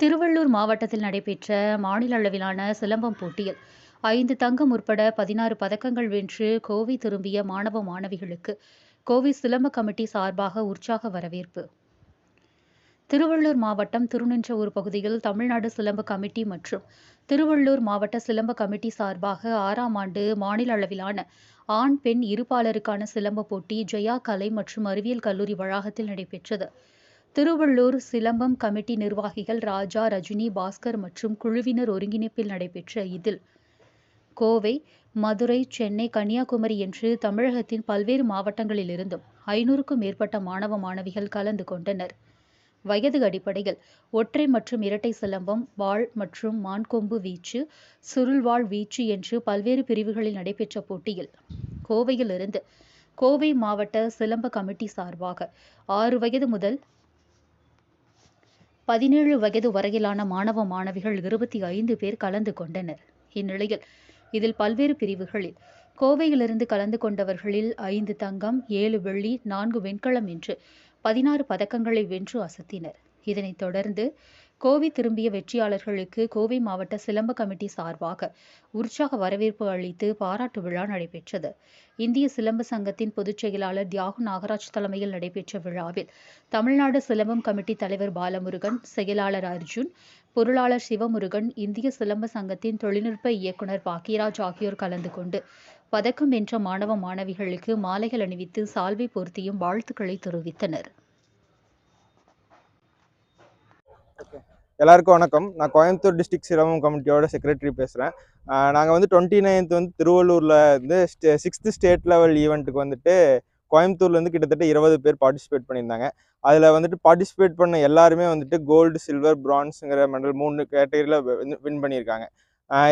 திருவள்ளூர் மாவட்டத்தில் நடைபெற்ற மாநில அளவிலான சிலம்பம் போட்டியில் ஐந்து தங்கம் உட்பட பதினாறு பதக்கங்கள் வென்று கோவை திரும்பிய மாணவ மாணவிகளுக்கு கோவை சிலம்ப கமிட்டி சார்பாக உற்சாக வரவேற்பு. திருவள்ளூர் மாவட்டம் திருநின்றவூர் பகுதியில் தமிழ்நாடு சிலம்ப கமிட்டி மற்றும் திருவள்ளூர் மாவட்ட சிலம்ப கமிட்டி சார்பாக ஆறாம் ஆண்டு மாநில அளவிலான ஆண் பெண் இருபாலருக்கான சிலம்ப போட்டி ஜெயா கலை மற்றும் அறிவியல் கல்லூரி வளாகத்தில் நடைபெற்றது. திருவள்ளூர் சிலம்பம் கமிட்டி நிர்வாகிகள் ராஜா ரஜினி பாஸ்கர் மற்றும் குழுவினர் ஒருங்கிணைப்பில் நடைபெற்ற இதில் கோவை மதுரை சென்னை கன்னியாகுமரி என்று தமிழகத்தின் பல்வேறு மாவட்டங்களிலிருந்தும் ஐநூறுக்கும் மேற்பட்ட மாணவ மாணவிகள் கலந்து கொண்டனர். வயது அடிப்படையில் ஒற்றை மற்றும் இரட்டை சிலம்பம் வாள் மற்றும் மான்கொம்பு வீச்சு சுருள்வாள் வீச்சு என்று பல்வேறு பிரிவுகளில் நடைபெற்ற போட்டியில் கோவையிலிருந்து கோவை மாவட்ட சிலம்ப கமிட்டி சார்பாக ஆறு வயது முதல் பதினேழு வயது வரையிலான மாணவ மாணவிகள் இருபத்தி ஐந்து பேர் கலந்து கொண்டனர். இந்நிலையில் இதில் பல்வேறு பிரிவுகளில் கோவையிலிருந்து கலந்து கொண்டவர்களில் ஐந்து தங்கம் ஏழு வெள்ளி நான்கு வெண்கலம் என்று பதினாறு பதக்கங்களை வென்று அசத்தினர். இதனைத் தொடர்ந்து கோவை திரும்பிய வெற்றியாளர்களுக்கு கோவை மாவட்ட சிலம்ப கமிட்டி சார்பாக உற்சாக வரவேற்பு அளித்து பாராட்டு விழா நடைபெற்றது. இந்திய சிலம்ப சங்கத்தின் பொதுச் செயலாளர் தியாகு நாகராஜ் தலைமையில் நடைபெற்ற விழாவில் தமிழ்நாடு சிலம்பம் கமிட்டி தலைவர் பாலமுருகன் செயலாளர் அர்ஜுன் பொருளாளர் சிவமுருகன் இந்திய சிலம்ப சங்கத்தின் தொழில்நுட்ப இயக்குநர் பாக்கியராஜ் ஆகியோர் கலந்து கொண்டு பதக்கம் வென்ற மாணவ மாணவிகளுக்கு மாலைகள் அணிவித்து சால்வை பொருத்தியும் வாழ்த்துக்களை தெரிவித்தனர். எல்லாருக்கும் வணக்கம். நான் கோயம்புத்தூர் டிஸ்ட்ரிக்ட் சிரமம் கமிட்டியோட செக்ரட்டரி பேசுகிறேன் நாங்கள் வந்து டுவெண்ட்டி நைன்த் வந்து திருவள்ளூரில் வந்து ஸ்டே சிக்ஸ்த்து ஸ்டேட் லெவல் ஈவெண்ட்டுக்கு வந்துட்டு கோயம்புத்தூர்லேருந்து கிட்டத்தட்ட இருபது பேர் பார்ட்டிசிபேட் பண்ணியிருந்தாங்க. அதில் வந்துட்டு பார்ட்டிசிபேட் பண்ண எல்லாருமே வந்துட்டு கோல்டு சில்வர் பிரான்ஸுங்கிற மெடல் மூணு கேட்டகரியில் வின் பண்ணியிருக்காங்க.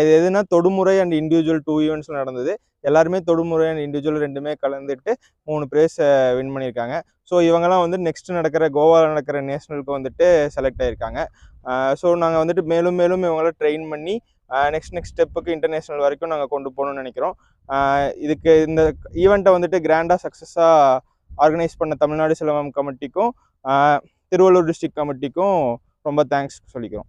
இது எதுனா தொடுமுறை அண்ட் இண்டிவிஜுவல் டூ ஈவெண்ட்ஸ் நடந்தது. எல்லாருமே தொடுமுறை அண்ட் இண்டிவிஜுவல் ரெண்டுமே கலந்துட்டு மூணு ப்ரைஸ் வின் பண்ணியிருக்காங்க. ஸோ இவங்கெல்லாம் வந்து நெக்ஸ்ட் நடக்கிற கோவாவில் நடக்கிற நேஷனலுக்கு வந்துட்டு செலக்ட் ஆகியிருக்காங்க ஸோ நாங்கள் வந்துட்டு மேலும் மேலும் இவங்கள ட்ரெயின் பண்ணி நெக்ஸ்ட் நெக்ஸ்ட் ஸ்டெப்புக்கு இன்டர்நேஷ்னல் வரைக்கும் நாங்கள் கொண்டு போகணும்னு நினைக்கிறோம். இதுக்கு இந்த ஈவெண்ட்டை வந்துட்டு கிராண்டாக சக்ஸஸாக ஆர்கனைஸ் பண்ண தமிழ்நாடு சிலம்பம் கமிட்டிக்கும் திருவள்ளூர் டிஸ்ட்ரிக்ட் கமிட்டிக்கும் ரொம்ப தேங்க்ஸ் சொல்லிக்கிறோம்.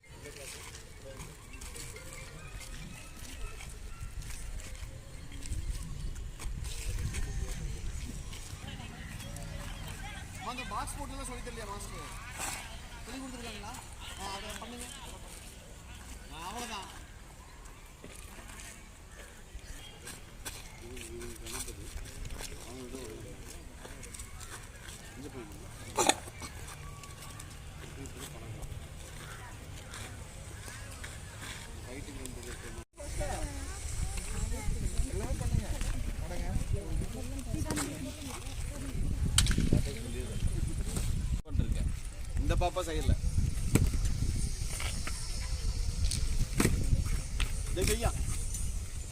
அந்த பாக்ஸ் போட்டுலாம் சொல்லி தெரியல மாஸ்டர் சொல்லி கொடுத்துருக்காங்களா? அதை பண்ணுங்க. அவ்வளோதான் பாப்பா சைடில். செய்யா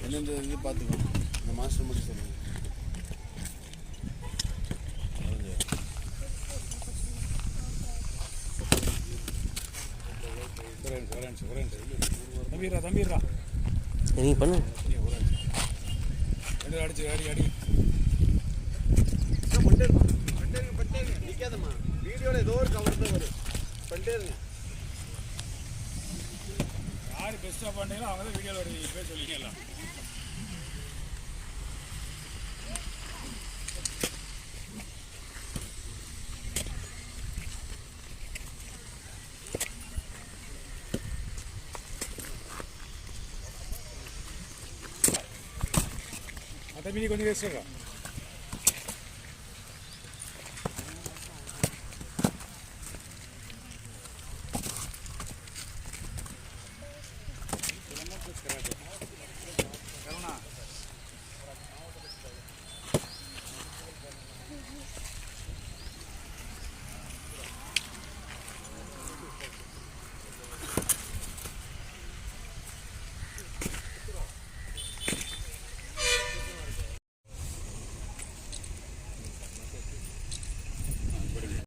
எந்தெந்த இது பார்த்துக்கணும் இந்த மாஸ்டர் மட்டும் சொல்லுங்க ஒரே நிமிஷம், ஒரே நிமிஷம், ஒரே நிமிஷம். தம்பிடுறா தம்பிடுறா. நீ பண்ணு? அடிச்சு அடி அடி. பண்ணிட்டே இருங்க நிற்காதம்மா வீடியோவில் ஏதோ ஒரு கவர் தான் வரும். பண்ணிட்டே யார் பெஸ்ட்டாக பண்ணீங்களோ அவங்க தான் வீடியோவில் பேர் சொல்லிக்கலாம் மற்ற மீனி கொஞ்சம் வேஸ்ட்